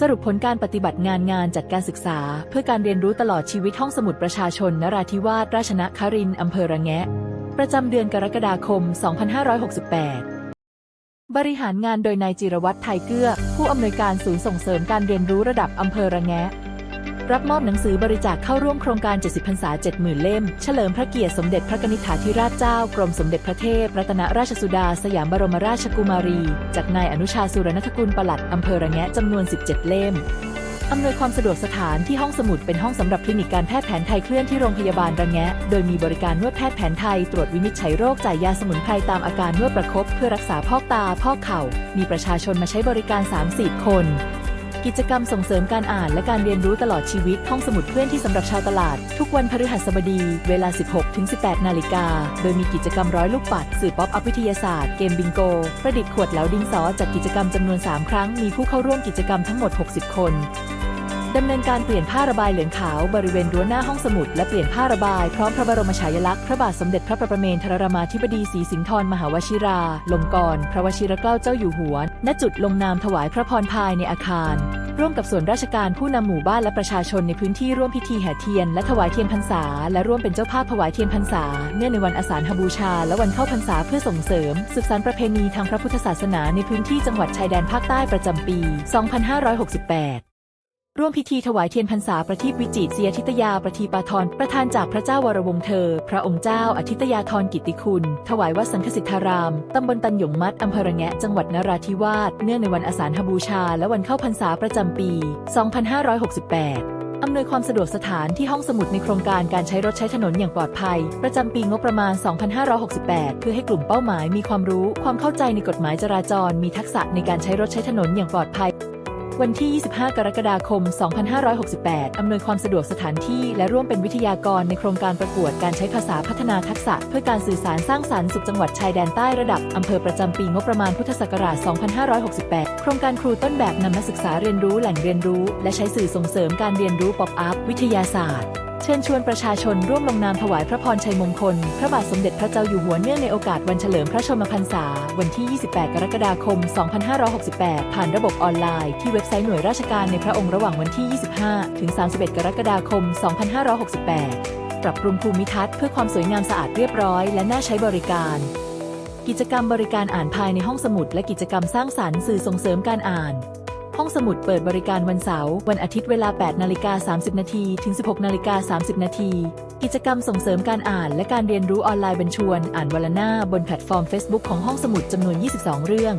สรุปผลการปฏิบัติงานงานจัดการศึกษา เพื่อการเรียนรู้ตลอดชีวิตห้องสมุดประชาชน นราธิวาสราชนครินทร์อำเภอระแงะ ประจำเดือนกรกฎาคม 2568 บริหารงานโดยนายจิรวัตรไทยเกื้อ ผู้อำนวยการศูนย์ส่งเสริมการเรียนรู้ระดับอำเภอระแงะ รับมอบหนังสือบริจาคเข้าร่วมโครงการ 70พรรษา 70,000 เล่ม เฉลิมพระเกียรติสมเด็จพระกนิษฐาธิราชเจ้ากรมสมเด็จพระเทพรัตนราชสุดาสยามบรมราชกุมารี จากนายอนุชาสุรนัทกุลปลัดอำเภอระแงะจำนวน 17 เล่มอำนวยความสะดวกสถานที่ห้องสมุดเป็นห้องสำหรับคลินิกการแพทย์แผนไทยเคลื่อนที่โรงพยาบาลระแงะ โดยมีบริการนวดแพทย์แผนไทยตรวจวินิจฉัยโรคจ่ายยาสมุนไพรตามอาการนวดประคบเพื่อรักษาพอกตาพอกเข่า มีประชาชนมาใช้บริการ 30 คน กิจกรรมส่งเสริมการอ่านและการเรียนรู้ตลอดชีวิตห้องสมุดเคลื่อนที่สำหรับชาวตลาด ทุกวันพฤหัสบดี เวลา 16-18 นาฬิกา โดยมีกิจกรรมร้อยลูกปัด สื่อป๊อปอัพวิทยาศาสตร์ เกมบิงโก ประดิษฐ์ขวดเหลาดินสอจัดกิจกรรมจำนวน 3 ครั้ง มีผู้เข้าร่วมกิจกรรมทั้งหมด 60 คนดำเนินการเปลี่ยนผ้าระบายเหลืองขาวบริเวณรั้วหน้าห้องสมุดและเปลี่ยนผ้าระบายพร้อมพระบรมฉายาลักษณ์พระบาทสมเด็จพระประเมนทรรามาธิบดีศรีสิงห์ธรมหาวชิรา ลงกรณ์พระวชิรเกล้าเจ้าอยู่หัว ณจุดลงนามถวายพระพรภายในอาคาร ร่วมกับส่วนราชการผู้นำหมู่บ้านและประชาชนในพื้นที่ร่วมพิธีแห่เทียน และถวายเทียนพรรษา และร่วมเป็นเจ้าภาพถวายเทียนพรรษาเนื่องในวันอาสาฬหบูชา และวันเข้าพรรษาเพื่อส่งเสริมสืบสานประเพณีทางพระพุทธศาสนาในพื้นที่จังหวัดชายแดนภาคใต้ประจำปี 2568 ร่วมพิธีถวายเทียนพรรษาประทีปวิจิตรเสียทิตยาประทีปาทรประธานจากพระเจ้าวรวงเธอ พระองค์เจ้าอธิตยาธรกิตติคุณ ถวายวัดสังฆสิทธาราม ตำบลตันหยงมัดอำเภอระแงะจังหวัดนราธิวาสเนื่องในวันอาสาฬหบูชา และวันเข้าพรรษาประจำปี 2568อำนวยความสะดวกสถานที่ห้องสมุดในโครงการการใช้รถใช้ถนนอย่างปลอดภัย ประจำปีงบประมาณ 2568 เพื่อให้กลุ่มเป้าหมายมีความรู้ ความเข้าใจในกฎหมายจราจร มีทักษะในการใช้รถใช้ถนนอย่างปลอดภัย วันที่ 25 กรกฎาคม 2568 อำนวยความสะดวกสถานที่และร่วมเป็นวิทยากรในโครงการประกวดการใช้ภาษาพัฒนาทักษะ เพื่อการสื่อสารสร้างสรรค์สุขจังหวัดชายแดนใต้ระดับ อำเภอประจำปีงบประมาณพุทธศักราช 2568 โครงการครูต้นแบบนำนักศึกษาเรียนรู้แหล่งเรียนรู้ และใช้สื่อส่งเสริมการเรียนรู้ป๊อปอัพวิทยาศาสตร์ เชิญชวนประชาชนร่วมลงนามถวายพระพรชัยมงคล พระบาทสมเด็จพระเจ้าอยู่หัวเนื่องในโอกาสวันเฉลิมพระชนมพรรษา วันที่ 28 กรกฎาคม 2568 ผ่านระบบออนไลน์ที่เว็บไซต์หน่วยราชการในพระองค์ระหว่างวันที่ 25 ถึง 31 กรกฎาคม 2568 ปรับปรุงภูมิทัศน์เพื่อความสวยงามสะอาดเรียบร้อย และน่าใช้บริการ กิจกรรมบริการอ่านภายในห้องสมุด และกิจกรรมสร้างสรรค์สื่อส่งเสริมการอ่าน ห้องสมุดเปิดบริการวันเสาร์ วันอาทิตย์เวลา 8 นาฬิกา 30 นาทีถึง 16 นาฬิกา 30 นาที กิจกรรมส่งเสริมการอ่านและการเรียนรู้ออนไลน์บัญชวน อ่านวันละหน้าบนแพลตฟอร์ม Facebook ของห้องสมุดจำนวน 22 เรื่อง